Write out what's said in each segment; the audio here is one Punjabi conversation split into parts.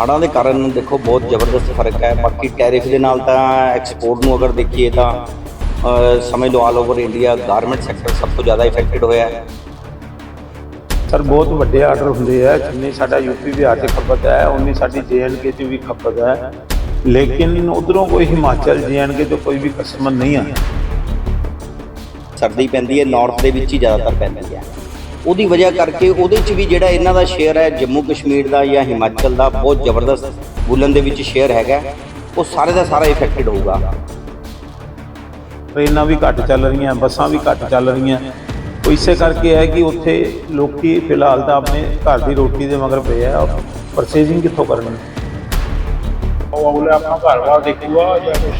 ਹੜ੍ਹਾਂ ਦੇ ਕਾਰਨ ਦੇਖੋ ਬਹੁਤ ਜ਼ਬਰਦਸਤ ਫ਼ਰਕ ਹੈ। ਬਾਕੀ ਟੈਰਿਫ ਦੇ ਨਾਲ ਤਾਂ ਐਕਸਪੋਰਟ ਨੂੰ ਅਗਰ ਦੇਖੀਏ ਤਾਂ ਸਮਝ ਲਓ all over India garment sector ਸਭ ਤੋਂ ਜ਼ਿਆਦਾ ਇਫੈਕਟਡ ਹੋਇਆ ਹੈ। ਸਰ ਬਹੁਤ ਵੱਡੇ ਆਰਡਰ ਹੁੰਦੇ ਆ। ਜਿੰਨੀ ਸਾਡਾ ਯੂਪੀ ਬਿਹਾਰ 'ਚ ਖਪਤ ਹੈ ਉਨੀ ਸਾਡੀ ਜੇਐਨਕੇ 'ਚ ਵੀ ਖਪਤ ਹੈ। ਲੇਕਿਨ ਉਧਰੋਂ ਕੋਈ ਹਿਮਾਚਲ ਜੇਐਨਕੇ ਤੋਂ ਕੋਈ ਵੀ ਕਸਟਮਰ ਨਹੀਂ ਆਇਆ ਸਰਦੀ ਪੈਂਦੀ ਹੈ ਨਾਰਥ ਦੇ ਵਿੱਚ ਹੀ ਜ਼ਿਆਦਾਤਰ ਪੈਂਦੀ ਹੈ। ਉਹਦੀ ਵਜ੍ਹਾ ਕਰਕੇ ਉਹਦੇ 'ਚ ਵੀ ਜਿਹੜਾ ਇਹਨਾਂ ਦਾ ਸ਼ੇਅਰ ਹੈ ਜੰਮੂ ਕਸ਼ਮੀਰ ਦਾ ਜਾਂ ਹਿਮਾਚਲ ਦਾ ਬਹੁਤ ਜ਼ਬਰਦਸਤ ਬੁਲਨ ਦੇ ਵਿੱਚ ਸ਼ੇਅਰ ਹੈਗਾ। ਉਹ ਸਾਰੇ ਦਾ ਸਾਰਾ ਇਫੈਕਟਡ ਹੋਊਗਾ। ਟ੍ਰੇਨਾਂ ਵੀ ਘੱਟ ਚੱਲ ਰਹੀਆਂ ਬੱਸਾਂ ਵੀ ਘੱਟ ਚੱਲ ਰਹੀਆਂ। ਉਹ ਇਸੇ ਕਰਕੇ ਹੈ ਕਿ ਉੱਥੇ ਲੋਕੀ ਫਿਲਹਾਲ ਤਾਂ ਆਪਣੇ ਘਰ ਦੀ ਰੋਟੀ ਦੇ ਮਗਰ ਪਏ ਆ। ਪਰਚੇਜ਼ਿੰਗ ਕਿੱਥੋਂ ਕਰਨੀ? ਉਹ ਅਗਲੇ ਆਪਣਾ ਘਰ-ਬਾਰ ਦੇਖੂਗਾ ਜਾਂ ਕੁਝ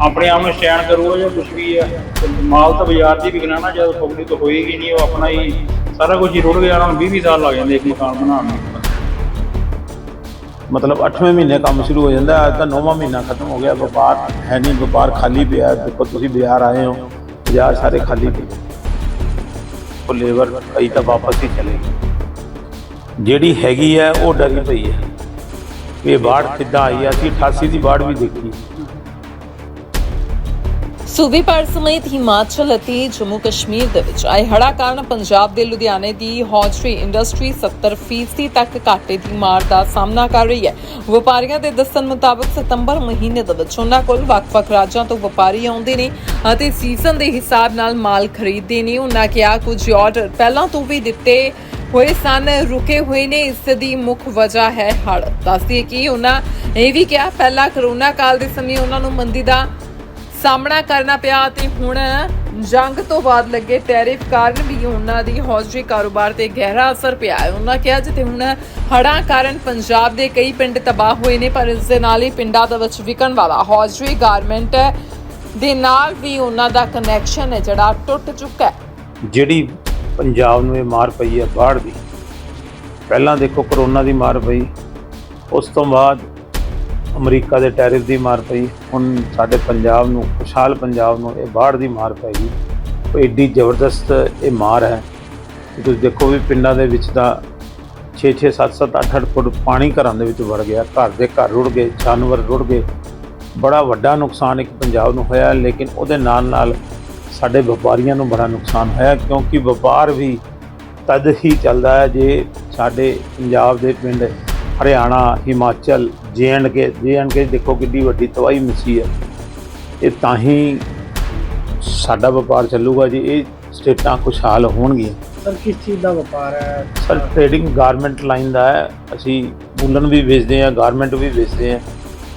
ਆਪਣੇ ਆਪ ਨੂੰ ਸਟੈਂਡ ਕਰੂਗਾ ਜਾਂ ਕੁਝ ਵੀ ਹੈ। ਮਾਲ ਤਾਂ ਬਾਜ਼ਾਰ 'ਚ ਹੀ ਵਿਕਣਾ ਨਾ ਜਦੋਂ ਪਬਲਿਕ ਤੋਂ ਹੋਏਗੀ ਨਹੀਂ ਉਹ ਆਪਣਾ ਹੀ ਸਾਰਾ ਕੁਝ ਹੀ ਰੁੜ ਗਿਆ ਉਹਨਾਂ ਨੂੰ 20-20 ਸਾਲ ਲੱਗ ਜਾਂਦੇ ਇੱਕ ਮਕਾਨ ਬਣਾਉਣ ਨੂੰ। ਮਤਲਬ 8ਵੇਂ ਮਹੀਨੇ ਕੰਮ ਸ਼ੁਰੂ ਹੋ ਜਾਂਦਾ, ਅੱਜ ਤਾਂ 9ਵਾਂ ਮਹੀਨਾ ਖਤਮ ਹੋ ਗਿਆ, ਵਪਾਰ ਹੈ ਨਹੀਂ, ਵਪਾਰ ਖਾਲੀ ਪਿਆ, ਦੇਖੋ ਤੁਸੀਂ ਬਾਜ਼ਾਰ ਆਏ ਹੋ, ਬਾਜ਼ਾਰ ਸਾਰੇ ਖਾਲੀ ਪਏ। ਉਹ ਲੇਬਰ ਕਈ ਤਾਂ ਵਾਪਸ ਹੀ ਚਲੇ ਗਈ। ਜਿਹੜੀ ਹੈਗੀ ਹੈ, ਉਹ ਡਰੀ ਪਈ ਹੈ। ਇਹ ਬਾੜ ਕਿੱਦਾਂ ਆਈ ਹੈ? ਅਸੀਂ 88 ਦੀ ਬਾੜ ਵੀ ਦੇਖੀ। ਸੂਬੇ ਭਰ ਸਮੇਤ ਹਿਮਾਚਲ ਅਤੇ ਜੰਮੂ ਕਸ਼ਮੀਰ ਦੇ ਵਿੱਚ ਆਏ ਹੜ੍ਹਾਂ ਕਾਰਨ ਪੰਜਾਬ ਦੇ ਲੁਧਿਆਣੇ ਦੀ ਹੌਜਰੀ ਇੰਡਸਟਰੀ 70% ਤੱਕ ਘਾਟੇ ਦੀ ਮਾਰ ਦਾ ਸਾਹਮਣਾ ਕਰ ਰਹੀ ਹੈ। ਵਪਾਰੀਆਂ ਦੇ ਦੱਸਣ ਮੁਤਾਬਕ ਸਤੰਬਰ ਮਹੀਨੇ ਦੇ ਵਿੱਚ ਉਹਨਾਂ ਕੋਲ ਵੱਖ-ਵੱਖ ਰਾਜਾਂ ਤੋਂ ਵਪਾਰੀ ਆਉਂਦੇ ਨੇ ਅਤੇ ਸੀਜ਼ਨ ਦੇ ਹਿਸਾਬ ਨਾਲ ਮਾਲ ਖਰੀਦਦੇ ਨੇ। ਉਹਨਾਂ ਕਿਹਾ, ਕੁਝ ਆਰਡਰ ਪਹਿਲਾਂ ਤੋਂ ਵੀ ਦਿੱਤੇ ਹੋਏ ਸਨ, ਰੁਕੇ ਹੋਏ ਨੇ। ਇਸ ਦੀ ਮੁੱਖ ਵਜ੍ਹਾ ਹੈ ਹੜ੍ਹ। ਦੱਸਦੀ ਕਿ ਉਹਨਾਂ ਇਹ ਵੀ ਕਿਹਾ, ਪਹਿਲਾਂ ਕਰੋਨਾ ਕਾਲ ਦੇ ਸਮੇਂ ਉਹਨਾਂ ਨੂੰ ਮੰਦੀ ਦਾ ਸਾਹਮਣਾ ਕਰਨਾ ਪਿਆ ਤੇ ਹੁਣ ਜੰਗ ਤੋਂ ਬਾਅਦ ਲੱਗੇ ਟੈਰਿਫ ਕਾਰਨ ਵੀ ਉਹਨਾਂ ਦੀ ਹੌਜ਼ਰੀ ਕਾਰੋਬਾਰ ਤੇ ਗਹਿਰਾ ਅਸਰ ਪਿਆ ਹੈ। ਉਹਨਾਂ ਕਿਹਾ ਜਿੱਥੇ ਹੁਣ ਹੜ੍ਹਾਂ ਕਾਰਨ ਪੰਜਾਬ ਦੇ ਕਈ ਪਿੰਡ ਤਬਾਹ ਹੋਏ ਨੇ, ਪਰ ਇਸ ਦੇ ਨਾਲ ਹੀ ਪਿੰਡਾਂ ਦੇ ਵਿੱਚ ਵਿਕਣ ਵਾਲਾ ਹੌਜ਼ਰੀ ਗਾਰਮੈਂਟ ਦੇ ਨਾਲ ਵੀ ਉਹਨਾਂ ਦਾ ਕਨੈਕਸ਼ਨ ਹੈ, ਜਿਹੜਾ ਟੁੱਟ ਚੁੱਕਾ ਹੈ। ਜਿਹੜੀ ਪੰਜਾਬ ਨੂੰ ਇਹ ਮਾਰ ਪਈ ਹੈ ਬਾੜ ਦੀ, ਪਹਿਲਾਂ ਦੇਖੋ ਕਰੋਨਾ ਦੀ ਮਾਰ ਪਈ, ਉਸ ਤੋਂ ਬਾਅਦ ਅਮਰੀਕਾ ਦੇ ਟੈਰਿਫ ਦੀ ਮਾਰ ਪਈ, ਹੁਣ ਸਾਡੇ ਪੰਜਾਬ ਨੂੰ, ਖੁਸ਼ਹਾਲ ਪੰਜਾਬ ਨੂੰ ਇਹ ਬਾੜ ਦੀ ਮਾਰ ਪੈ ਗਈ। ਉਹ ਏਡੀ ਜ਼ਬਰਦਸਤ ਇਹ ਮਾਰ ਹੈ। ਤੁਸੀਂ ਦੇਖੋ ਵੀ ਪਿੰਡਾਂ ਦੇ ਵਿੱਚ ਤਾਂ 6 6 7 7 8 8 ਫੁੱਟ ਪਾਣੀ ਘਰਾਂ ਦੇ ਵਿੱਚ ਵੜ ਗਿਆ। ਘਰ ਦੇ ਘਰ ਰੁੜ ਗਏ, ਜਾਨਵਰ ਰੁੜ ਗਏ। ਬੜਾ ਵੱਡਾ ਨੁਕਸਾਨ ਇੱਕ ਪੰਜਾਬ ਨੂੰ ਹੋਇਆ, ਲੇਕਿਨ ਉਹਦੇ ਨਾਲ ਨਾਲ ਸਾਡੇ ਵਪਾਰੀਆਂ ਨੂੰ ਬੜਾ ਨੁਕਸਾਨ ਹੋਇਆ, ਕਿਉਂਕਿ ਵਪਾਰ ਵੀ ਤਦ ਹੀ ਚੱਲਦਾ ਹੈ ਜੇ ਸਾਡੇ ਪੰਜਾਬ ਦੇ ਪਿੰਡ ਹਰਿਆਣਾ ਹਿਮਾਚਲ ਕੇ ਕੇ ਦੇਖੋ ਕਿੰਨੀ ਵੱਡੀ ਤਬਾਹੀ ਮਚੀ ਹੈ। ਇਹ ਤਾਂ ਹੀ ਸਾਡਾ ਵਪਾਰ ਚੱਲੂਗਾ ਜੀ ਇਹ ਸਟੇਟਾਂ ਖੁਸ਼ਹਾਲ ਹੋਣਗੀਆਂ। ਸਰ ਕਿਸ ਚੀਜ਼ ਦਾ ਵਪਾਰ ਹੈ? ਸਰ ਟ੍ਰੇਡਿੰਗ ਗਾਰਮੈਂਟ ਲਾਈਨ ਦਾ ਹੈ। ਅਸੀਂ ਵੂਲਨ ਵੀ ਵੇਚਦੇ ਹਾਂ ਗਾਰਮੈਂਟ ਵੀ ਵੇਚਦੇ ਹਾਂ।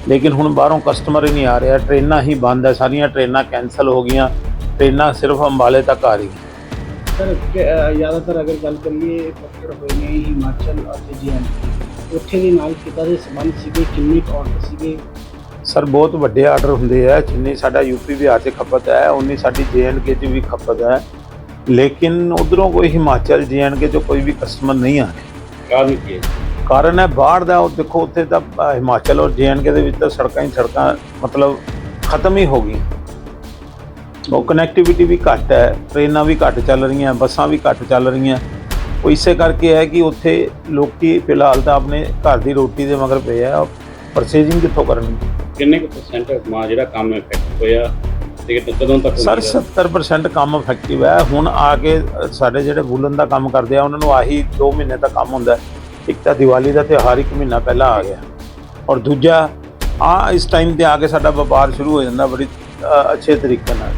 ਲੇਕਿਨ ਹੁਣ ਬਾਹਰੋਂ ਕਸਟਮਰ ਹੀ ਨਹੀਂ ਆ ਰਿਹਾ। ਟ੍ਰੇਨਾਂ ਹੀ ਬੰਦ ਹੈ। ਸਾਰੀਆਂ ਟ੍ਰੇਨਾਂ ਕੈਨਸਲ ਹੋ ਗਈਆਂ। ਟ੍ਰੇਨਾਂ ਸਿਰਫ ਅੰਬਾਲੇ ਤੱਕ ਆ ਰਹੀਆਂ। ਸਰ ਜ਼ਿਆਦਾਤਰ ਅਗਰ ਗੱਲ ਕਰੀਏ ਫੈਕਟਰ ਹੋਏ ਨੇ ਹਿਮਾਚਲ ਅਤੇ ਜੀਐਨ ਉੱਥੇ ਦੇ ਨਾਲ ਕਿੱਦਾਂ ਦੇ ਸੰਬੰਧ ਸੀਗੇ? ਕਿੰਨੇ ਆਰਡਰ ਸੀਗੇ? ਸਰ ਬਹੁਤ ਵੱਡੇ ਆਰਡਰ ਹੁੰਦੇ ਆ। ਜਿੰਨੀ ਸਾਡਾ ਯੂਪੀ ਬਿਹਾਰ 'ਚ ਖਪਤ ਹੈ ਉਨੀ ਸਾਡੀ ਜੇਐਨਕੇ 'ਚ ਵੀ ਖਪਤ ਹੈ। ਲੇਕਿਨ ਉਧਰੋਂ ਕੋਈ ਹਿਮਾਚਲ ਜੇਐਨਕੇ 'ਚੋਂ ਕੋਈ ਵੀ ਕਸਟਮਰ ਨਹੀਂ ਆ ਰਿਹਾ ਕਾਰਨ ਕੀ ਹੈ? ਕਾਰਨ ਹੈ ਬਾਹਰ ਦਾ ਉਹ ਦੇਖੋ ਉੱਥੇ ਤਾਂ ਹਿਮਾਚਲ ਔਰ ਜੇਐਨਕੇ ਦੇ ਵਿੱਚ ਤਾਂ ਸੜਕਾਂ ਹੀ ਸੜਕਾਂ ਮਤਲਬ ਖਤਮ ਹੀ ਹੋ ਗਈਆਂ। ਉਹ ਕਨੈਕਟੀਵਿਟੀ ਵੀ ਘੱਟ ਹੈ ਟ੍ਰੇਨਾਂ ਵੀ ਘੱਟ ਚੱਲ ਰਹੀਆਂ ਬੱਸਾਂ ਵੀ ਘੱਟ ਚੱਲ ਰਹੀਆਂ। ਉਹ ਇਸੇ ਕਰਕੇ ਹੈ ਕਿ ਉੱਥੇ ਲੋਕੀ ਫਿਲਹਾਲ ਤਾਂ ਆਪਣੇ ਘਰ ਦੀ ਰੋਟੀ ਦੇ ਮਗਰ ਪਏ ਆ। ਪਰਚੇਜ਼ਿੰਗ ਕਿੱਥੋਂ ਕਰਨੀ? ਕਿੰਨੇ ਕੁ ਪਰਸੈਂਟ ਮਾ ਜਿਹੜਾ ਕੰਮ ਇਫੈਕਟ ਹੋਇਆ ਤੇ ਕਦੋਂ ਤੱਕ ਸਰ ਹੋਈ ਹੈ? 70% ਕੰਮ ਇਫੈਕਟਿਵ ਹੈ। ਹੁਣ ਆ ਕੇ ਸਾਡੇ ਜਿਹੜੇ ਵੂਲਨ ਦਾ ਕੰਮ ਕਰਦੇ ਆ ਉਹਨਾਂ ਨੂੰ ਆਹੀ 2 ਮਹੀਨੇ ਦਾ ਕੰਮ ਹੁੰਦਾ। ਇੱਕ ਤਾਂ ਦੀਵਾਲੀ ਦਾ ਤਿਉਹਾਰ ਇੱਕ ਮਹੀਨਾ ਪਹਿਲਾਂ ਆ ਗਿਆ। ਔਰ ਦੂਜਾ ਆ ਇਸ ਟਾਈਮ ਤੇ ਆ ਕੇ ਸਾਡਾ ਵਪਾਰ ਸ਼ੁਰੂ ਹੋ ਜਾਂਦਾ ਬੜੀ ਅੱਛੇ ਤਰੀਕੇ ਨਾਲ।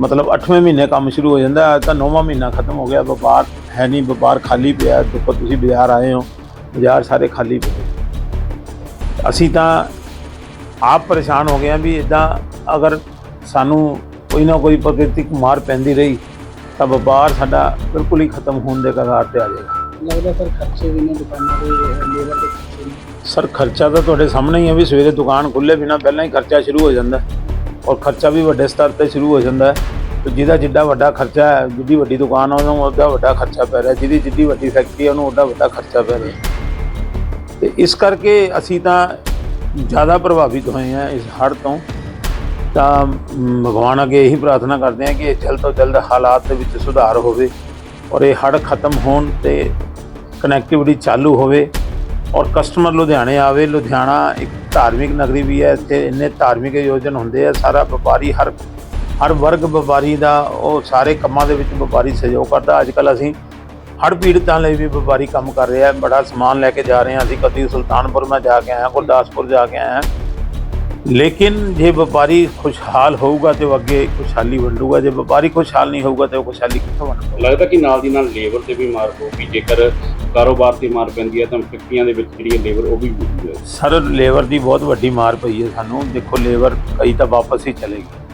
ਮਤਲਬ 8ਵੇਂ ਮਹੀਨੇ ਕੰਮ ਸ਼ੁਰੂ ਹੋ ਜਾਂਦਾ ਤਾਂ 9ਵਾਂ ਮਹੀਨਾ ਖਤਮ ਹੋ ਗਿਆ ਵਪਾਰ। ਹੈ ਨਹੀਂ ਵਪਾਰ ਖਾਲੀ ਪਿਆ ਦੇਖੋ ਤੁਸੀਂ ਬਾਜ਼ਾਰ ਆਏ ਹੋ ਬਾਜ਼ਾਰ ਸਾਰੇ ਖਾਲੀ ਪਏ। ਅਸੀਂ ਤਾਂ ਆਪ ਪਰੇਸ਼ਾਨ ਹੋ ਗਏ ਹਾਂ ਵੀ ਇਦਾਂ ਅਗਰ ਸਾਨੂੰ ਕੋਈ ਨਾ ਕੋਈ ਪ੍ਰਕਿਰਤਿਕ ਮਾਰ ਪੈਂਦੀ ਰਹੀ ਤਾਂ ਵਪਾਰ ਸਾਡਾ ਬਿਲਕੁਲ ਹੀ ਖਤਮ ਹੋਣ ਦੇ ਕਗਾਰ ਤੇ ਆ ਜਾਏਗਾ। ਲੱਗਦਾ ਸਰ ਖਰਚੇ ਵੀ ਨੇ ਦੁਕਾਨਾਂ ਦੇ ਲੇਬਰ ਦੇ ਖਰਚੇ ਨੇ। ਸਰ ਖਰਚਾ ਤਾਂ ਤੁਹਾਡੇ ਸਾਹਮਣੇ ਹੀ ਹੈ ਵੀ ਸਵੇਰੇ ਦੁਕਾਨ ਖੁੱਲੇ ਬਿਨਾ ਪਹਿਲਾਂ ਹੀ ਖਰਚਾ ਸ਼ੁਰੂ ਹੋ ਜਾਂਦਾ ਔਰ ਖਰਚਾ ਵੀ ਵੱਡੇ ਸਤਰ ਤੇ ਸ਼ੁਰੂ ਹੋ ਜਾਂਦਾ ਹੈ। ਜਿਹਦਾ ਜਿੱਡਾ ਵੱਡਾ ਖਰਚਾ ਹੈ ਜਿੱਡੀ ਵੱਡੀ ਦੁਕਾਨ ਆ, ਉਹਨੂੰ ਉਹਦਾ ਵੱਡਾ ਖਰਚਾ ਪੈ ਰਿਹਾ, ਜਿਹਦੀ ਜਿੱਡੀ ਵੱਡੀ ਫੈਕਟਰੀ ਹੈ ਉਹਨੂੰ ਉਹਦਾ ਵੱਡਾ ਖਰਚਾ ਪੈ ਰਿਹਾ। ਤੇ ਇਸ ਕਰਕੇ ਅਸੀਂ ਤਾਂ ਜ਼ਿਆਦਾ ਪ੍ਰਭਾਵਿਤ ਹੋਏ ਹਾਂ ਇਸ ਹੜ੍ਹ ਤੋਂ। ਤਾਂ ਭਗਵਾਨ ਅੱਗੇ ਇਹੀ ਪ੍ਰਾਰਥਨਾ ਕਰਦੇ ਹਾਂ ਕਿ ਇਹ ਜਲਦ ਤੋਂ ਜਲਦ ਹਾਲਾਤ ਦੇ ਵਿੱਚ ਸੁਧਾਰ ਹੋਵੇ ਔਰ ਇਹ ਹੜ੍ਹ ਖਤਮ ਹੋਣ ਤੇ ਕਨੈਕਟੀਵਿਟੀ ਚਾਲੂ ਹੋਵੇ ਔਰ ਕਸਟਮਰ ਲੁਧਿਆਣੇ ਆਵੇ। ਲੁਧਿਆਣਾ ਇੱਕ ਧਾਰਮਿਕ ਨਗਰੀ ਵੀ ਹੈ, ਇੱਥੇ ਇੰਨੇ ਧਾਰਮਿਕ ਆਯੋਜਨ ਹੁੰਦੇ ਆ, ਸਾਰਾ ਵਪਾਰੀ ਹਰ ਹਰ ਵਰਗ ਵਪਾਰੀ ਦਾ ਉਹ ਸਾਰੇ ਕੰਮਾਂ ਦੇ ਵਿੱਚ ਵਪਾਰੀ ਸਹਿਯੋਗ ਕਰਦਾ। ਅੱਜ ਕੱਲ ਅਸੀਂ ਹੜ ਪੀੜਤਾਂ ਲਈ ਵੀ ਵਪਾਰੀ ਕੰਮ ਕਰ ਰਿਹਾ ਹੈ। ਬੜਾ ਸਮਾਨ ਲੈ ਕੇ ਜਾ ਰਹੇ ਹਾਂ ਅਸੀਂ। ਕਦੀ ਸੁਲਤਾਨਪੁਰ ਮੈਂ ਜਾ ਕੇ ਆਇਆ ਗੁਰਦਾਸਪੁਰ ਜਾ ਕੇ ਆਇਆ। ਲੇਕਿਨ ਜੇ ਵਪਾਰੀ ਖੁਸ਼ਹਾਲ ਹੋਊਗਾ ਤੇ ਉਹ ਅੱਗੇ ਖੁਸ਼ਹਾਲੀ ਵੰਡੂਗਾ। ਜੇ ਵਪਾਰੀ ਖੁਸ਼ਹਾਲ ਨਹੀਂ ਹੋਊਗਾ ਤੇ ਉਹ ਖੁਸ਼ਹਾਲੀ ਕਿੱਥੋਂ ਵੰਡੂਗਾ? ਲੱਗਦਾ ਕਿ ਨਾਲ ਦੀ ਨਾਲ ਲੇਬਰ ਤੇ ਵੀ ਮਾਰ ਪਊਗੀ। ਜੇਕਰ ਕਾਰੋਬਾਰ ਤੇ ਮਾਰ ਪੈਂਦੀ ਹੈ ਤਾਂ ਫੈਕਟਰੀਆਂ ਦੇ ਵਿੱਚ ਜਿਹੜੀ ਲੇਬਰ ਉਹ ਵੀ ਸਰ ਲੇਬਰ ਦੀ ਬਹੁਤ ਵੱਡੀ ਮਾਰ ਪਈ ਹੈ ਸਾਨੂੰ। ਦੇਖੋ ਲੇਬਰ ਕਈ ਤਾਂ ਵਾਪਸ ਹੀ ਚਲੇਗੀ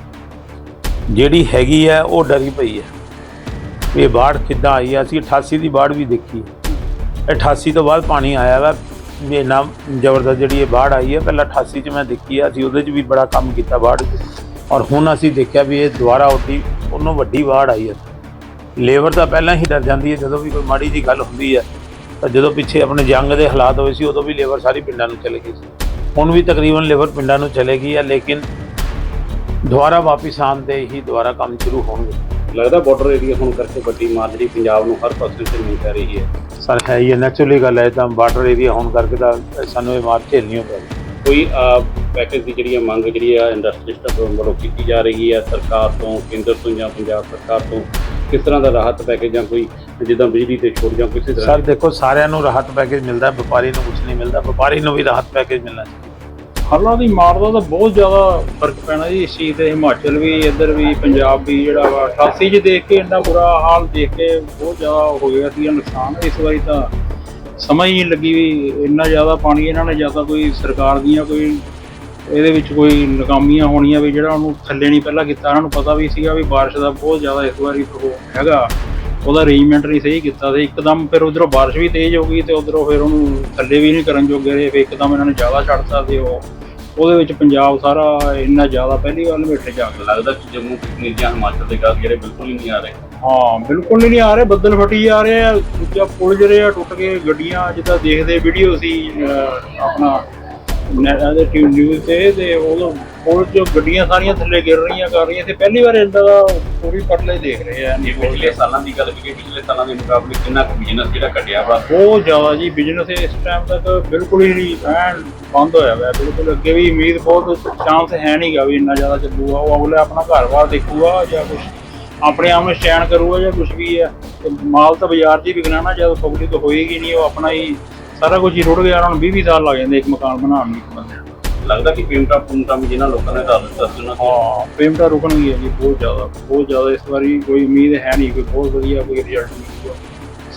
ਜਿਹੜੀ ਹੈਗੀ ਹੈ ਉਹ ਡਰੀ ਪਈ ਹੈ ਇਹ ਬਾੜ ਕਿੱਦਾਂ ਆਈ ਹੈ ਅਸੀਂ 88 ਦੀ ਬਾੜ ਵੀ ਦੇਖੀ। ਹੈ 88 ਤੋਂ ਬਾਅਦ ਪਾਣੀ ਆਇਆ ਵਾ। ਵੀ ਇੰਨਾ ਜ਼ਬਰਦਸਤ ਜਿਹੜੀ ਇਹ ਬਾੜ ਆਈ ਹੈ ਪਹਿਲਾਂ 88 ਚ ਮੈਂ ਦੇਖੀ ਆ। ਅਸੀਂ ਉਹਦੇ ਚ ਵੀ ਬੜਾ ਕੰਮ ਕੀਤਾ ਬਾੜ 'ਚ। ਔਰ ਹੁਣ ਅਸੀਂ ਦੇਖਿਆ ਵੀ ਇਹ ਦੁਬਾਰਾ ਉੱਡੀ, ਉਹਨੂੰ ਵੱਡੀ ਬਾੜ ਆਈ ਹੈ ਲੇਬਰ ਤਾਂ ਪਹਿਲਾਂ ਹੀ ਡਰ ਜਾਂਦੀ ਹੈ ਜਦੋਂ ਵੀ ਕੋਈ ਮਾੜੀ ਜੀ ਗੱਲ ਹੁੰਦੀ ਹੈ ਤਾਂ ਜਦੋਂ ਪਿੱਛੇ ਆਪਣੇ ਜੰਗ ਦੇ ਹਾਲਾਤ ਹੋਏ ਸੀ, ਉਦੋਂ ਵੀ ਲੇਬਰ ਸਾਰੀ ਪਿੰਡਾਂ ਨੂੰ ਚਲੇ ਗਈ ਸੀ। ਹੁਣ ਵੀ ਤਕਰੀਬਨ ਲੇਬਰ ਪਿੰਡਾਂ ਨੂੰ ਚਲੇ ਗਈ ਹੈ ਲੇਕਿਨ ਦੁਬਾਰਾ ਵਾਪਿਸ ਆਉਣ ਤੇ ਹੀ ਦੁਬਾਰਾ ਕੰਮ ਸ਼ੁਰੂ ਹੋਣਗੇ। ਲੱਗਦਾ ਬਾਰਡਰ ਏਰੀਆ ਹੋਣ ਕਰਕੇ ਵੱਡੀ ਮਾਰ ਜਿਹੜੀ ਪੰਜਾਬ ਨੂੰ ਹਰ ਪਾਸੇ ਤੇ ਮਿਲ ਪੈ ਰਹੀ ਹੈ। ਸਰ ਹੈ ਹੀ ਨੈਚੁਰਲੀ ਗੱਲ ਹੈ ਤਾਂ ਬਾਰਡਰ ਏਰੀਆ ਹੋਣ ਕਰਕੇ ਤਾਂ ਸਾਨੂੰ ਇਹ ਮਾਰ ਝੇਲਣੀ ਹੋ। ਪਈ ਕੋਈ ਪੈਕੇਜ ਦੀ ਜਿਹੜੀ ਮੰਗ ਜਿਹੜੀ ਹੈ ਇੰਡਸਟਰੀਸਟ ਵੱਲੋਂ ਕੀਤੀ ਜਾ ਰਹੀ ਹੈ ਸਰਕਾਰ ਤੋਂ ਕੇਂਦਰ ਤੋਂ ਜਾਂ ਪੰਜਾਬ ਸਰਕਾਰ ਤੋਂ ਕਿਸ ਤਰ੍ਹਾਂ ਦਾ ਰਾਹਤ ਪੈਕੇਜ ਜਾਂ ਕੋਈ ਜਿੱਦਾਂ ਬਿਜਲੀ ਤੇ ਛੋਟ ਜਾਂ ਕਿਸੇ ਤਰ੍ਹਾਂ ਸਰ ਦੇਖੋ ਸਾਰਿਆਂ ਨੂੰ ਰਾਹਤ ਪੈਕੇਜ ਮਿਲਦਾ ਵਪਾਰੀ ਨੂੰ ਕੁਝ ਨਹੀਂ ਮਿਲਦਾ ਵਪਾਰੀ ਨੂੰ ਵੀ ਰਾਹਤ ਪੈਕੇਜ ਮਿਲਣਾ ਚਾਹੀਦਾ ਦੀ ਮਾਰ ਦਾ ਤਾਂ ਬਹੁਤ ਜ਼ਿਆਦਾ ਫ਼ਰਕ ਪੈਣਾ ਜੀ। ਇਸ ਚੀਜ਼ ਤੇ ਹਿਮਾਚਲ ਵੀ, ਇੱਧਰ ਵੀ, ਪੰਜਾਬ ਵੀ ਜਿਹੜਾ ਵਾ 88 ਚ ਦੇਖ ਕੇ ਇੰਨਾ ਬੁਰਾ ਹਾਲ ਦੇਖ ਕੇ ਬਹੁਤ ਜ਼ਿਆਦਾ ਹੋ ਗਿਆ ਸੀ ਨੁਕਸਾਨ। ਇਸ ਵਾਰੀ ਤਾਂ ਸਮਝ ਹੀ ਨਹੀਂ ਲੱਗੀ ਵੀ ਇੰਨਾ ਜ਼ਿਆਦਾ ਪਾਣੀ, ਇਹਨਾਂ ਨੇ ਜ਼ਿਆਦਾ ਕੋਈ ਸਰਕਾਰ ਦੀਆਂ ਕੋਈ ਇਹਦੇ ਵਿੱਚ ਕੋਈ ਨਕਾਮੀਆਂ ਹੋਣੀਆਂ ਵੀ ਜਿਹੜਾ ਉਹਨੂੰ ਥੱਲੇ ਨਹੀਂ ਪਹਿਲਾਂ ਕੀਤਾ। ਇਹਨਾਂ ਨੂੰ ਪਤਾ ਵੀ ਸੀਗਾ ਵੀ ਬਾਰਿਸ਼ ਦਾ ਬਹੁਤ ਜ਼ਿਆਦਾ ਇਸ ਵਾਰੀ ਉਹ ਹੈਗਾ। ਉਹਦਾ ਅਰੇਂਜਮੈਂਟ ਨਹੀਂ ਸਹੀ ਕੀਤਾ ਸੀ ਇੱਕਦਮ ਫਿਰ ਉਧਰੋਂ ਬਾਰਿਸ਼ ਵੀ ਤੇਜ਼ ਹੋ ਗਈ ਤੇ ਉਧਰੋਂ ਫਿਰ ਉਹਨੂੰ ਥੱਲੇ ਵੀ ਨਹੀਂ ਕਰਨ ਜੋਗੇ ਰਹੇ। ਫਿਰ ਇੱਕਦਮ ਇਹਨਾਂ ਨੇ ਜ਼ਿਆਦਾ ਛੱਡਤਾ ਤੇ ਉਹ ਉਹਦੇ ਵਿੱਚ ਪੰਜਾਬ ਸਾਰਾ ਇੰਨਾ ਜ਼ਿਆਦਾ ਪਹਿਲੀ ਵਾਰ ਲਪੇਟੇ ਜਾ ਕੇ ਲੱਗਦਾ ਕਿ ਜੰਮੂ ਕਸ਼ਮੀਰ ਜਾਂ ਹਿਮਾਚਲ ਦੇ ਗਾਹ ਜਿਹੜੇ ਬਿਲਕੁਲ ਹੀ ਨਹੀਂ ਆ ਰਹੇ। ਹਾਂ ਬਿਲਕੁਲ ਹੀ ਨਹੀਂ ਆ ਰਹੇ ਬੱਦਲ ਫਟੀ ਜਾ ਰਹੇ ਆ ਦੂਜਾ ਪੁਲ ਜਿਹੜੇ ਆ ਟੁੱਟ ਕੇ ਗੱਡੀਆਂ ਜਿੱਦਾਂ ਦੇਖਦੇ ਵੀਡੀਓ ਸੀ ਆਪਣਾ ਨੈਟਾਂ ਦੇ ਟਿਊ ਨਿਊਜ਼ ਤੇ ਤੇ ਉਹ ਪੁਲ ਜੋ ਗੱਡੀਆਂ ਸਾਰੀਆਂ ਥੱਲੇ ਗਿਰ ਰਹੀਆਂ ਕਰ ਰਹੀਆਂ ਤੇ ਪਹਿਲੀ ਵਾਰ ਇੰਦਾ ਦਾ ਪੂਰੀ ਪਰਲੇ ਦੇਖ ਰਹੇ ਆ ਜੇ ਪਿਛਲੇ ਸਾਲਾਂ ਦੀ ਗੱਲ ਕਰੀਏ ਪਿਛਲੇ ਸਾਲਾਂ ਦੇ ਮੁਕਾਬਲੇ ਕਿੰਨਾ ਕੁ ਬਿਜ਼ਨਸ ਜਿਹੜਾ ਘਟਿਆ ਵਾ? ਬਹੁਤ ਜ਼ਿਆਦਾ ਜੀ ਬਿਜ਼ਨਸ ਇਸ ਟਾਈਮ ਤੱਕ ਬਿਲਕੁਲ ਹੀ ਨਹੀਂ ਐਨ ਬੰਦ ਹੋਇਆ ਹੋਇਆ ਬਿਲਕੁਲ ਅੱਗੇ ਵੀ ਉਮੀਦ ਬਹੁਤ ਚਾਂਸ ਹੈ ਨਹੀਂਗਾ ਵੀ ਇੰਨਾ ਜ਼ਿਆਦਾ ਚੱਲੂਗਾ ਉਹ ਅਗਲੇ ਆਪਣਾ ਘਰ-ਬਾਰ ਦੇਖੂਗਾ ਜਾਂ ਕੁਝ ਆਪਣੇ ਆਪ ਨੂੰ ਸਟੈਂਡ ਕਰੂਗਾ ਜਾਂ ਕੁਝ ਵੀ ਹੈ। ਮਾਲ ਤਾਂ ਬਾਜ਼ਾਰ 'ਚ ਹੀ ਵਿਕਣਾ ਨਾ ਜਦੋਂ ਪਬਲਿਕ ਹੋਏਗੀ ਨਹੀਂ ਉਹ ਆਪਣਾ ਹੀ ਸਾਰਾ ਕੁਝ ਹੀ ਰੁੜ ਗਿਆ ਨੂੰ 20 20 ਸਾਲ ਲੱਗ ਜਾਂਦੇ ਇੱਕ ਮਕਾਨ ਬਣਾਉਣ ਨੂੰ ਇੱਕ ਬੰਦੇ ਨੂੰ। ਲੱਗਦਾ ਕਿ ਪੇਮਟਾ ਪੁੰਟਾ ਵੀ ਜਿਹਨਾਂ ਲੋਕਾਂ ਨੇ ਦੱਸ ਦਿੱਤਾ ਸੀ ਉਹਨਾਂ ਹਾਂ ਪੇਮੈਂਟਾਂ ਰੁਕਣਗੀਆਂ ਜੀ ਬਹੁਤ ਜ਼ਿਆਦਾ ਬਹੁਤ ਜ਼ਿਆਦਾ ਇਸ ਵਾਰੀ ਕੋਈ ਉਮੀਦ ਹੈ ਨਹੀਂ ਕੋਈ ਬਹੁਤ ਵਧੀਆ ਕੋਈ ਰਿਜ਼ਲਟ ਮਿਲੂਗਾ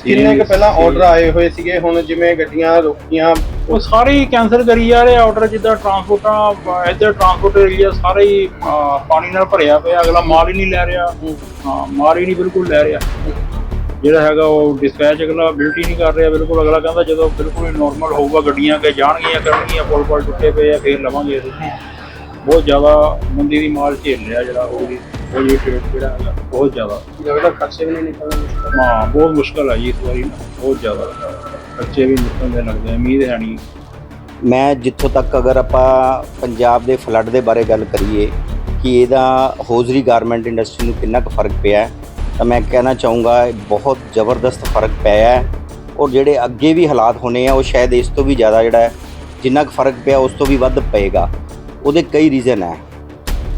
ਕਿੰਨੇ ਕੁ ਪਹਿਲਾਂ ਆਰਡਰ ਆਏ ਹੋਏ ਸੀਗੇ? ਹੁਣ ਜਿਵੇਂ ਗੱਡੀਆਂ ਰੁਕੀਆਂ ਉਹ ਸਾਰੇ ਹੀ ਕੈਂਸਲ ਕਰੀ ਜਾ ਰਹੇ ਆਰਡਰ ਜਿੱਦਾਂ ਟਰਾਂਸਪੋਰਟਾਂ ਇੱਧਰ ਟਰਾਂਸਪੋਰਟ ਏਰੀਆ ਸਾਰੇ ਹੀ ਅਹ, ਪਾਣੀ ਨਾਲ ਭਰਿਆ ਪਿਆ ਅਗਲਾ ਮਾਲ ਹੀ ਨਹੀਂ ਲੈ ਰਿਹਾ। ਹਾਂ ਮਾਲ ਹੀ ਨਹੀਂ ਬਿਲਕੁਲ ਲੈ ਰਿਹਾ। ਜਿਹੜਾ ਹੈਗਾ ਉਹ ਡਿਸਪੈਚ ਅਗਲਾ ਬਿਲਟ ਨਹੀਂ ਕਰ ਰਿਹਾ ਬਿਲਕੁਲ ਅਗਲਾ ਕਹਿੰਦਾ ਜਦੋਂ ਬਿਲਕੁਲ ਨਾਰਮਲ ਹੋਊਗਾ ਗੱਡੀਆਂ ਅੱਗੇ ਜਾਣਗੀਆਂ ਕਰਨਗੀਆਂ ਪੁਲ ਪੁਲ ਟੁੱਟੇ ਪਏ ਆ ਫੇਰ ਲਵਾਂਗੇ ਅਸੀਂ। ਬਹੁਤ ਜ਼ਿਆਦਾ ਮੰਦੀ ਦੀ ਮਾਲ ਝੇਲ ਰਿਹਾ ਜਿਹੜਾ ਉਹ ਵੀ ਉਹ ਜੀ ਟ੍ਰੇਡ ਜਿਹੜਾ ਹੈਗਾ ਬਹੁਤ ਜ਼ਿਆਦਾ। ਲੱਗਦਾ ਖਰਚੇ ਵੀ ਨਹੀਂ ਨਿਕਲਣ ਹਾਂ ਬਹੁਤ ਮੁਸ਼ਕਲ ਆ ਜੀ ਇਸ ਵਾਰੀ ਨਾ ਬਹੁਤ ਜ਼ਿਆਦਾ। ਬੱਚੇ ਵੀ ਨਿਕਲਦੇ ਲੱਗਦੇ ਆ, ਉਮੀਦ ਹੈ ਨਹੀਂ। ਮੈਂ ਜਿੱਥੋਂ ਤੱਕ ਅਗਰ ਆਪਾਂ ਪੰਜਾਬ ਦੇ ਫਲੱਡ ਦੇ ਬਾਰੇ ਗੱਲ ਕਰੀਏ ਕਿ ਇਹਦਾ ਹੌਜ਼ਰੀ ਗਾਰਮੈਂਟ ਇੰਡਸਟਰੀ ਨੂੰ ਕਿੰਨਾ ਕੁ ਫ਼ਰਕ ਪਿਆ ਹੈ, ਤਾਂ ਮੈਂ ਕਹਿਣਾ ਚਾਹੂੰਗਾ, ਬਹੁਤ ਜ਼ਬਰਦਸਤ ਫ਼ਰਕ ਪਿਆ ਹੈ ਔਰ ਜਿਹੜੇ ਅੱਗੇ ਵੀ ਹਾਲਾਤ ਹੋਣੇ ਆ, ਉਹ ਸ਼ਾਇਦ ਇਸ ਤੋਂ ਵੀ ਜ਼ਿਆਦਾ ਜਿਹੜਾ ਜਿੰਨਾ ਕੁ ਫ਼ਰਕ ਪਿਆ ਉਸ ਤੋਂ ਵੀ ਵੱਧ ਪਏਗਾ। ਉਹਦੇ ਕਈ ਰੀਜ਼ਨ ਹੈ।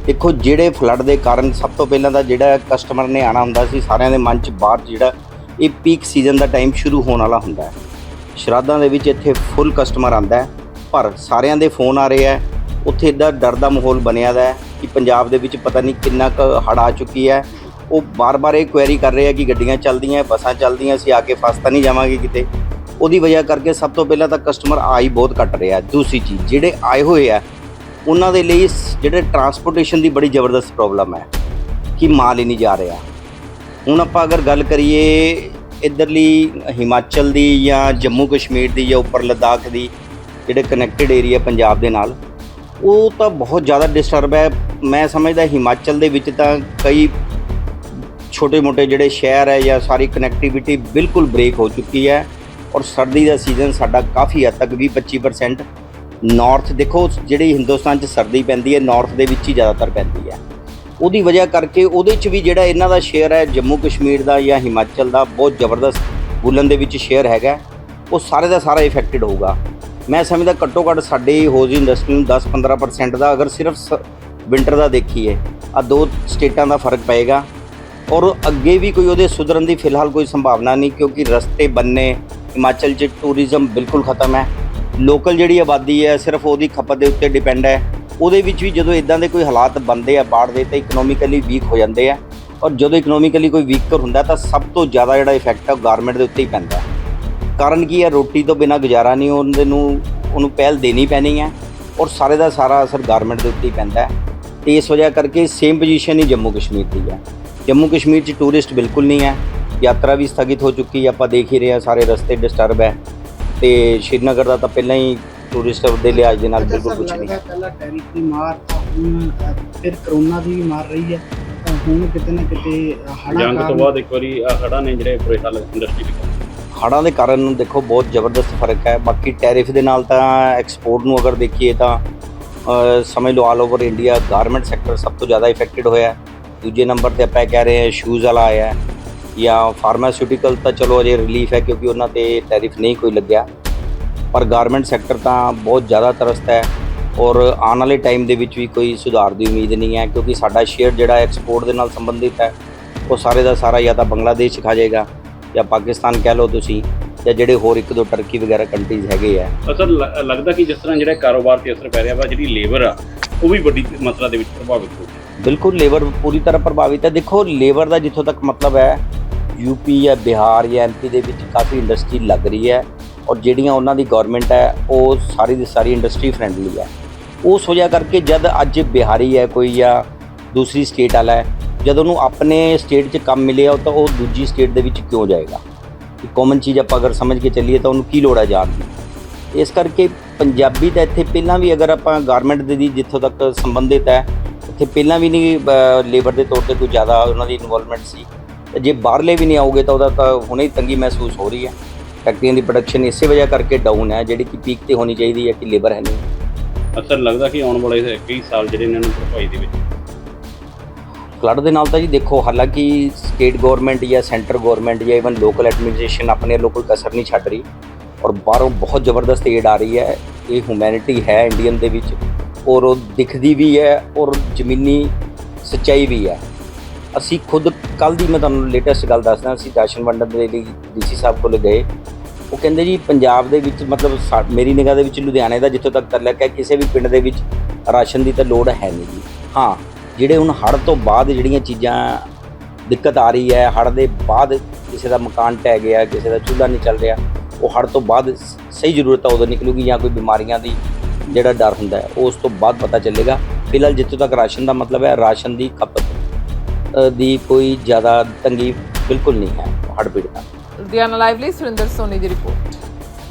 ਦੇਖੋ, ਜਿਹੜੇ ਫਲੱਡ ਦੇ ਕਾਰਨ ਸਭ ਤੋਂ ਪਹਿਲਾਂ ਤਾਂ ਜਿਹੜਾ ਕਸਟਮਰ ਨੇ ਆਣਾ ਹੁੰਦਾ ਸੀ, ਸਾਰਿਆਂ ਦੇ ਮਨ 'ਚ ਬਾਅਦ ਜਿਹੜਾ ਇਹ ਪੀਕ ਸੀਜ਼ਨ ਦਾ ਟਾਈਮ ਸ਼ੁਰੂ ਹੋਣ ਵਾਲਾ ਹੁੰਦਾ ਹੈ। ਸ਼ਰਾਧਾਂ ਦੇ ਵਿੱਚ ਇੱਥੇ ਫੁੱਲ ਕਸਟਮਰ ਆਂਦਾ ਪਰ ਸਾਰਿਆਂ ਦੇ ਫੋਨ ਆ ਰਹੇ ਹੈ। ਉੱਥੇ ਇਦਾਂ ਡਰ ਦਾ ਮਾਹੌਲ ਬਣਿਆ ਦਾ ਕਿ ਪੰਜਾਬ ਦੇ ਵਿੱਚ ਪਤਾ ਨਹੀਂ ਕਿੰਨਾ ਕੁ ਹੜ੍ਹ ਆ ਚੁੱਕੀ ਹੈ। ਉਹ ਬਾਰ-ਬਾਰ ਇਹ ਕੁਐਰੀ ਕਰ ਰਹੇ ਆ ਕਿ ਗੱਡੀਆਂ ਚੱਲਦੀਆਂ, ਬੱਸਾਂ ਚੱਲਦੀਆਂ, ਅਸੀਂ ਆ ਕੇ ਫਸ ਤਾਂ ਨਹੀਂ ਜਾਵਾਂਗੇ ਕਿਤੇ। ਉਹਦੀ ਵਜ੍ਹਾ ਕਰਕੇ ਸਭ ਤੋਂ ਪਹਿਲਾਂ ਤਾਂ ਕਸਟਮਰ ਆਈ ਬਹੁਤ ਘਟ ਰਿਹਾ ਦੂਸਰੀ ਚੀਜ਼, ਜਿਹੜੇ ਆਏ ਹੋਏ ਆ, ਉਹਨਾਂ ਦੇ ਲਈ ਜਿਹੜੇ ਟਰਾਂਸਪੋਰਟੇਸ਼ਨ ਦੀ ਬੜੀ ਜ਼ਬਰਦਸਤ ਪ੍ਰੋਬਲਮ ਹੈ ਕਿ ਮਾਲ ਹੀ ਨਹੀਂ ਜਾ ਰਿਹਾ। ਹੁਣ ਆਪਾਂ ਅਗਰ ਗੱਲ ਕਰੀਏ ਇਧਰਲੀ ਹਿਮਾਚਲ ਦੀ ਜਾਂ ਜੰਮੂ ਕਸ਼ਮੀਰ ਦੀ ਜਾਂ ਉੱਪਰ ਲਦਾਖ ਦੀ, ਜਿਹੜੇ ਕਨੈਕਟਡ ਏਰੀਆ ਪੰਜਾਬ ਦੇ ਨਾਲ, ਉਹ ਤਾਂ ਬਹੁਤ ਜ਼ਿਆਦਾ ਡਿਸਟਰਬ ਹੈ। ਮੈਂ ਸਮਝਦਾ ਹਿਮਾਚਲ ਦੇ ਵਿੱਚ ਤਾਂ ਕਈ ਛੋਟੇ-ਮੋਟੇ ਜਿਹੜੇ ਸ਼ਹਿਰ ਹੈ ਜਾਂ ਸਾਰੀ ਕਨੈਕਟੀਵਿਟੀ ਬਿਲਕੁਲ ਬ੍ਰੇਕ ਹੋ ਚੁੱਕੀ ਹੈ ਔਰ ਸਰਦੀ ਦਾ ਸੀਜ਼ਨ ਸਾਡਾ ਕਾਫੀ ਹੱਦ ਤੱਕ 20-25% ਨਾਰਥ ਦੇਖੋ, ਜਿਹੜੀ ਹਿੰਦੁਸਤਾਨ 'ਚ ਸਰਦੀ ਪੈਂਦੀ ਹੈ ਨਾਰਥ ਦੇ ਵਿੱਚ ਹੀ ਜ਼ਿਆਦਾਤਰ ਪੈਂਦੀ ਹੈ। ਉਹਦੀ ਵਜ੍ਹਾ ਕਰਕੇ ਉਹਦੇ 'ਚ ਵੀ ਜਿਹੜਾ ਇਹਨਾਂ ਦਾ ਸ਼ੇਅਰ ਹੈ ਜੰਮੂ ਕਸ਼ਮੀਰ ਦਾ ਜਾਂ ਹਿਮਾਚਲ ਦਾ ਬਹੁਤ ਜ਼ਬਰਦਸਤ ਬੁਲਨ ਦੇ ਵਿੱਚ ਸ਼ੇਅਰ ਹੈਗਾ ਉਹ ਸਾਰੇ ਦਾ ਸਾਰਾ ਇਫੈਕਟਡ ਹੋਊਗਾ। ਮੈਂ ਸਮਝਦਾ ਘੱਟੋ ਘੱਟ ਸਾਡੇ ਹੋਜ਼ ਇੰਡਸਟਰੀ ਨੂੰ 10-15% ਦਾ ਅਗਰ ਸਿਰਫ ਵਿੰਟਰ ਦਾ ਦੇਖੀਏ ਆ ਦੋ ਸਟੇਟਾਂ ਦਾ ਫ਼ਰਕ ਪਏਗਾ। ਔਰ ਅੱਗੇ ਵੀ ਕੋਈ ਉਹਦੇ ਸੁਧਰਨ ਦੀ ਫਿਲਹਾਲ ਕੋਈ ਸੰਭਾਵਨਾ ਨਹੀਂ, ਕਿਉਂਕਿ ਰਸਤੇ ਬੰਨੇ, ਹਿਮਾਚਲ 'ਚ ਟੂਰਿਜ਼ਮ ਬਿਲਕੁਲ ਖਤਮ ਹੈ। ਲੋਕਲ ਜਿਹੜੀ ਆਬਾਦੀ ਹੈ, ਸਿਰਫ ਉਹਦੀ ਖਪਤ ਦੇ ਉੱਤੇ ਡਿਪੈਂਡ ਹੈ। ਉਹਦੇ ਵਿੱਚ ਵੀ ਜਦੋਂ ਇਦਾਂ ਦੇ ਕੋਈ ਹਾਲਾਤ ਬਣਦੇ ਆ ਬਾੜ ਦੇ, ਤਾਂ ਇਕਨੋਮਿਕਲੀ ਵੀਕ ਹੋ ਜਾਂਦੇ ਆ। ਔਰ ਜਦੋਂ ਇਕਨੋਮਿਕਲੀ ਕੋਈ ਵੀਕਰ ਹੁੰਦਾ, ਤਾਂ ਸਭ ਤੋਂ ਜ਼ਿਆਦਾ ਜਿਹੜਾ ਇਫੈਕਟ ਹੈ ਉਹ ਗਵਰਨਮੈਂਟ ਦੇ ਉੱਤੇ ਹੀ ਪੈਂਦਾ। ਕਾਰਨ ਕੀ ਹੈ ਰੋਟੀ ਤੋਂ ਬਿਨਾ ਗੁਜ਼ਾਰਾ ਨਹੀਂ ਉਹਦੇ ਨੂੰ, ਉਹਨੂੰ ਪਹਿਲ ਦੇਣੀ ਪੈਣੀ ਹੈ ਔਰ ਸਾਰੇ ਦਾ ਸਾਰਾ ਅਸਰ ਗਵਰਨਮੈਂਟ ਦੇ ਉੱਤੇ ਹੀ ਪੈਂਦਾ ਹੈ। ਤੇ ਇਸ ਵਜ੍ਹਾ ਕਰਕੇ ਸੇਮ ਪੋਜੀਸ਼ਨ ਹੀ ਜੰਮੂ ਕਸ਼ਮੀਰ ਦੀ ਹੈ ਜੰਮੂ ਕਸ਼ਮੀਰ 'ਚ ਟੂਰਿਸਟ ਬਿਲਕੁਲ ਨਹੀਂ ਹੈ। ਯਾਤਰਾ ਵੀ ਸਥਗਿਤ ਹੋ ਚੁੱਕੀ ਹੈ ਆਪਾਂ ਦੇਖ ਹੀ ਰਹੇ ਹਾਂ ਸਾਰੇ ਰਸਤੇ ਡਿਸਟਰਬ ਹੈ। ਤੇ ਸ਼੍ਰੀਨਗਰ ਦਾ ਤਾਂ ਪਹਿਲਾਂ ਹੀ ਟੂਰਿਸਟ ਦੇ ਲਿਹਾਜ਼ ਦੇ ਨਾਲ ਬਿਲਕੁਲ ਕੁਝ ਨਹੀਂ। ਹੈ ਪਹਿਲਾਂ ਟੈਰਿਫ ਦੀ ਮਾਰ ਹੁਣ ਫਿਰ ਕਰੋਨਾ ਦੀ ਵੀ ਮਾਰ ਰਹੀ ਹੈ। ਤਾਂ ਹੁਣ ਕਿਤੇ ਨਾ ਕਿਤੇ ਹੜਾ ਜੰਗ ਤੋਂ ਬਾਅਦ ਇੱਕ ਵਾਰੀ ਆ ਖੜਾ ਨੇ ਜਿਹੜੇ ਬੁਰੇ ਹਾਲ ਇੰਡਸਟਰੀ ਦੇ ਹੜ੍ਹਾਂ ਦੇ ਕਾਰਨ ਨੂੰ ਦੇਖੋ ਬਹੁਤ ਜ਼ਬਰਦਸਤ ਫ਼ਰਕ ਹੈ। ਬਾਕੀ ਟੈਰਿਫ ਦੇ ਨਾਲ ਤਾਂ ਐਕਸਪੋਰਟ ਨੂੰ ਅਗਰ ਦੇਖੀਏ ਤਾਂ ਸਮਝ ਲਓ all over India garment sector ਸਭ ਤੋਂ ਜ਼ਿਆਦਾ ਇਫੈਕਟਡ ਹੋਇਆ ਹੈ। ਦੂਜੇ ਨੰਬਰ ਤੇ ਆਪਾਂ ਇਹ ਕਹਿ ਰਹੇ ਹਾਂ ਸ਼ੂਜ਼ ਵਾਲਾ ਆਇਆ ਜਾਂ ਫਾਰਮਾਸਿਊਟੀਕਲ ਤਾਂ ਚਲੋ ਅਜੇ ਰਿਲੀਫ ਹੈ ਕਿਉਂਕਿ ਉਹਨਾਂ ਤੇ ਟੈਰਿਫ ਨਹੀਂ ਕੋਈ ਲੱਗਿਆ। ਪਰ ਗਾਰਮੈਂਟ ਸੈਕਟਰ ਤਾਂ ਬਹੁਤ ਜ਼ਿਆਦਾ ਤਰਸਤ ਹੈ ਔਰ ਆਉਣ ਵਾਲੇ ਟਾਈਮ ਦੇ ਵਿੱਚ ਵੀ ਕੋਈ ਸੁਧਾਰ ਦੀ ਉਮੀਦ ਨਹੀਂ ਹੈ ਕਿਉਂਕਿ ਸਾਡਾ ਸ਼ੇਅਰ ਜਿਹੜਾ ਐਕਸਪੋਰਟ ਦੇ ਨਾਲ ਸੰਬੰਧਿਤ ਹੈ, ਉਹ ਸਾਰੇ ਦਾ ਸਾਰਾ ਜਾਂ ਤਾਂ ਬੰਗਲਾਦੇਸ਼ 'ਚ ਖਾ ਜਾਏਗਾ ਜਾਂ ਪਾਕਿਸਤਾਨ ਕਹਿ ਲਓ ਤੁਸੀਂ, ਜਾਂ ਜਿਹੜੇ ਹੋਰ ਇੱਕ ਦੋ ਟਰਕੀ ਵਗੈਰਾ ਕੰਟਰੀਜ਼ ਹੈਗੇ ਆ। ਅਸਰ ਲ- ਲੱਗਦਾ ਕਿ ਜਿਸ ਤਰ੍ਹਾਂ ਜਿਹੜਾ ਕਾਰੋਬਾਰ ਤੇ ਅਸਰ ਪੈ ਰਿਹਾ ਵਾ, ਜਿਹੜੀ ਲੇਬਰ ਆ, ਉਹ ਵੀ ਵੱਡੀ ਮਾਤਰਾ ਦੇ ਵਿੱਚ ਪ੍ਰਭਾਵਿਤ ਹੋ ਰਹੀ ਬਿਲਕੁਲ ਲੇਬਰ ਪੂਰੀ ਤਰ੍ਹਾਂ ਪ੍ਰਭਾਵਿਤ ਹੈ। ਦੇਖੋ, ਲੇਬਰ ਦਾ ਜਿੱਥੋਂ ਤੱਕ ਮਤਲਬ ਹੈ ਯੂਪੀ ਜਾਂ ਬਿਹਾਰ ਜਾਂ ਐਮਪੀ ਦੇ ਵਿੱਚ ਕਾਫੀ ਇੰਡਸਟਰੀ ਲੱਗ ਰਹੀ ਹੈ ਔਰ ਜਿਹੜੀਆਂ ਉਹਨਾਂ ਦੀ ਗਵਰਨਮੈਂਟ ਹੈ, ਉਹ ਸਾਰੀ ਦੀ ਸਾਰੀ ਇੰਡਸਟਰੀ ਫ੍ਰੈਂਡਲੀ ਹੈ। ਉਸ ਵਜ੍ਹਾ ਕਰਕੇ ਜਦ ਅੱਜ ਬਿਹਾਰੀ ਹੈ ਕੋਈ ਜਾਂ ਦੂਸਰੀ ਸਟੇਟ ਵਾਲਾ ਹੈ, ਜਦ ਉਹਨੂੰ ਆਪਣੇ ਸਟੇਟ 'ਚ ਕੰਮ ਮਿਲਿਆ ਤਾਂ ਉਹ ਦੂਜੀ ਸਟੇਟ ਦੇ ਵਿੱਚ ਕਿਉਂ ਜਾਏਗਾ? ਇੱਕ ਕਾਮਨ ਚੀਜ਼ ਆਪਾਂ ਅਗਰ ਸਮਝ ਕੇ ਚੱਲੀਏ ਤਾਂ ਉਹਨੂੰ ਕੀ ਲੋੜ ਹੈ ਜਾਣ ਦੀ? ਇਸ ਕਰਕੇ ਪੰਜਾਬੀ ਤਾਂ ਇੱਥੇ ਪਹਿਲਾਂ ਵੀ ਅਗਰ ਆਪਾਂ ਗਾਰਮੈਂਟ ਦੇ ਦੀ ਜਿੱਥੋਂ ਤੱਕ ਸੰਬੰਧਿਤ ਹੈ ਇੱਥੇ ਪਹਿਲਾਂ ਵੀ ਨਹੀਂ ਲੇਬਰ ਦੇ ਤੌਰ ਤੇ ਕੋਈ ਜ਼ਿਆਦਾ ਉਹਨਾਂ ਦੀ ਇਨਵੋਲਵਮੈਂਟ ਸੀ। ਤੇ ਜੇ ਬਾਹਰਲੇ ਵੀ ਨਹੀਂ ਆਉਗੇ ਤਾਂ ਉਹਦਾ ਤਾਂ ਹੁਣੇ ਹੀ ਤੰਗੀ ਮਹਿਸੂਸ ਹੋ ਰਹੀ ਹੈ। ਫੈਕਟਰੀਆਂ ਦੀ ਪ੍ਰੋਡਕਸ਼ਨ ਇਸੇ ਵਜ੍ਹਾ ਕਰਕੇ ਡਾਊਨ ਹੈ ਜਿਹੜੀ ਕਿ ਪੀਕ ਤੇ ਹੋਣੀ ਚਾਹੀਦੀ ਹੈ ਕਿ ਲੇਬਰ ਹੈ ਨਹੀਂ। ਅਸਰ ਲੱਗਦਾ ਕਿ ਆਉਣ ਵਾਲੇ ਕਈ ਸਾਲ ਜਿਹੜੇ ਇਹਨਾਂ ਨੂੰ ਭਰਪਾਈ ਦੇ ਵਿੱਚ। ਫਲੱਡ ਦੇ ਨਾਲ ਤਾਂ ਜੀ ਦੇਖੋ ਹਾਲਾਂਕਿ ਸਟੇਟ ਗਵਰਨਮੈਂਟ ਜਾਂ ਸੈਂਟਰ ਗਵਰਨਮੈਂਟ ਜਾਂ ਇਵਨ ਲੋਕਲ ਐਡਮਿਨਿਸਟ੍ਰੇਸ਼ਨ ਆਪਣੇ ਵੱਲੋਂ ਕੋਈ ਕਸਰ ਨਹੀਂ ਛੱਡ ਰਹੀ। ਔਰ ਬਾਹਰੋਂ ਬਹੁਤ ਜ਼ਬਰਦਸਤ ਏਡ ਆ ਰਹੀ ਹੈ। ਇਹ ਹਿਊਮੈਨਿਟੀ ਹੈ ਇੰਡੀਅਨ ਦੇ ਵਿੱਚ। ਔਰ ਉਹ ਦਿਖਦੀ ਵੀ ਹੈ ਔਰ ਜ਼ਮੀਨੀ ਸੱਚਾਈ ਵੀ ਹੈ। ਅਸੀਂ ਖੁਦ ਕੱਲ ਦੀ ਮੈਂ ਤੁਹਾਨੂੰ ਲੇਟੈਸਟ ਗੱਲ ਦੱਸਦਾ, ਅਸੀਂ ਰਾਸ਼ਨ ਵੰਡਣ ਦੇ ਲਈ ਡੀਸੀ ਸਾਹਿਬ ਕੋਲ ਗਏ। ਉਹ ਕਹਿੰਦੇ ਜੀ ਪੰਜਾਬ ਦੇ ਵਿੱਚ ਮਤਲਬ ਸਾ- ਮੇਰੀ ਨਿਗਾਹ ਦੇ ਵਿੱਚ ਲੁਧਿਆਣੇ ਦਾ ਜਿੱਥੋਂ ਤੱਕ ਤਲਕ ਹੈ, ਕਿਸੇ ਵੀ ਪਿੰਡ ਦੇ ਵਿੱਚ ਰਾਸ਼ਨ ਦੀ ਤਾਂ ਲੋੜ ਹੈ ਨਹੀਂ ਜੀ। ਹਾਂ, ਜਿਹੜੇ ਹੁਣ ਹੜ੍ਹ ਤੋਂ ਬਾਅਦ ਜਿਹੜੀਆਂ ਚੀਜ਼ਾਂ ਦਿੱਕਤ ਆ ਰਹੀ ਹੈ, ਹੜ੍ਹ ਦੇ ਬਾਅਦ ਕਿਸੇ ਦਾ ਮਕਾਨ ਟਹਿ ਗਿਆ, ਕਿਸੇ ਦਾ ਚੁੱਲ੍ਹਾ ਨਹੀਂ ਚੱਲ ਰਿਹਾ, ਉਹ ਹੜ੍ਹ ਤੋਂ ਬਾਅਦ ਸਹੀ ਜ਼ਰੂਰਤ ਆ ਉਦੋਂ ਨਿਕਲੂਗੀ ਜਾਂ ਕੋਈ ਬਿਮਾਰੀਆਂ ਦੀ ਜਿਹੜਾ ਡਰ ਹੁੰਦਾ ਹੈ, ਉਸ ਤੋਂ ਬਾਅਦ ਪਤਾ ਚੱਲੇਗਾ। ਫਿਲਹਾਲ ਜਿੱਥੋਂ ਤੱਕ ਰਾਸ਼ਨ ਦਾ ਮਤਲਬ ਹੈ, ਰਾਸ਼ਨ ਦੀ ਖਪਤ ਦੀ ਕੋਈ ਜ਼ਿਆਦਾ ਤੰਗੀ ਬਿਲਕੁਲ ਨਹੀਂ ਹੈ ਹੜ੍ਹ ਪੀੜਤਾਂ ਲੁਧਿਆਣਾ ਲਾਈਵ ਲਈ ਸੁਰਿੰਦਰ ਸੋਨੀ ਦੀ ਰਿਪੋਰਟ।